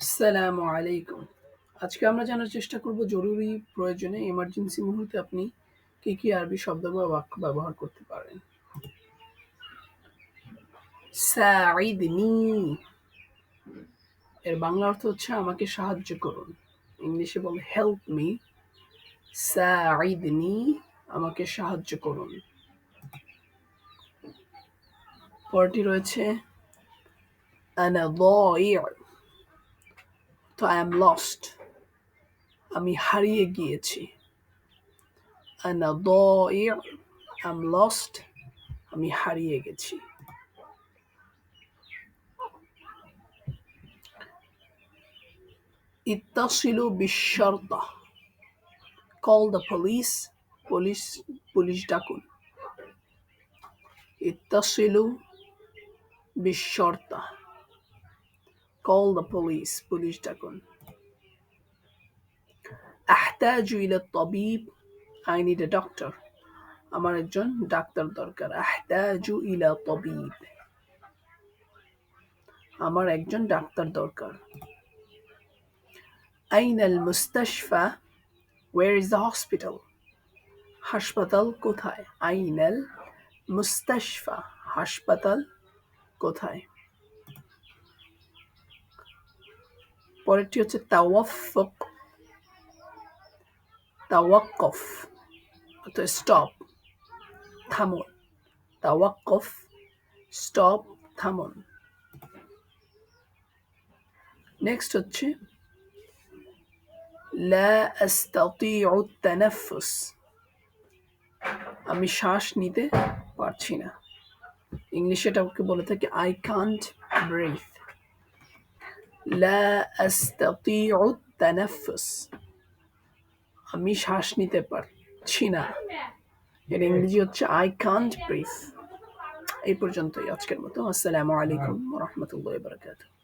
আসসালামু আলাইকুম। আজকে আমরা জানার চেষ্টা করব জরুরি প্রয়োজনে এমার্জেন্সি মুহূর্তে আপনি কি কি আরবি শব্দ বা বাক্য ব্যবহার করতে পারেন। সাঈদনি। এর বাংলা অর্থ হচ্ছে আমাকে সাহায্য করুন। ইংলিশে বলে হেল্প মি সাঈদনি, আমাকে সাহায্য করুন। পরটি রয়েছে, আনা দাইয়া তো আই এম লস্ট আমি হারিয়ে গিয়েছি আনা দ আই এম লস্ট আমি হারিয়ে গেছি ইত্তাসিলু বিশ্বর্তা call the police police police ডাকুন ইত্তাসিলু বিশ্বর্তা Call the police. পুলিশ ডাকুন আহতাজু ইলা তবিব আই নিড এ ডক্টর আমার একজন ডাক্তার দরকার. আহতাজু ইলা তবিব আমার একজন ডাক্তার দরকার. আইন আল মুস্তাশফা ওয়ার ইজ দ্য হাসপাতাল কোথায়? আইন আল মুস্তাশফা হাসপাতাল কোথায়? পরেরটি হচ্ছে তাওয়াফক তাওয়াক্কফ। অর্থাৎ স্টপ, থামুন। তাওয়াক্কফ, স্টপ, থামুন। নেক্সট হচ্ছে, লা আস্তাতিউ তানাফুস আমি শ্বাস নিতে পারছি না। ইংলিশে এটাকে বলে থাকি আই কান্ট ব্রিথ লা আস্তাতিউ তানাফুস আমি শ্বাস নিতে পারছি না এর ইংরেজি হচ্ছে আই কান্ট ব্রিথ এই পর্যন্তই আজকের মতো আসসালামু আলাইকুম রহমতুল্লাহ বারকাতুহ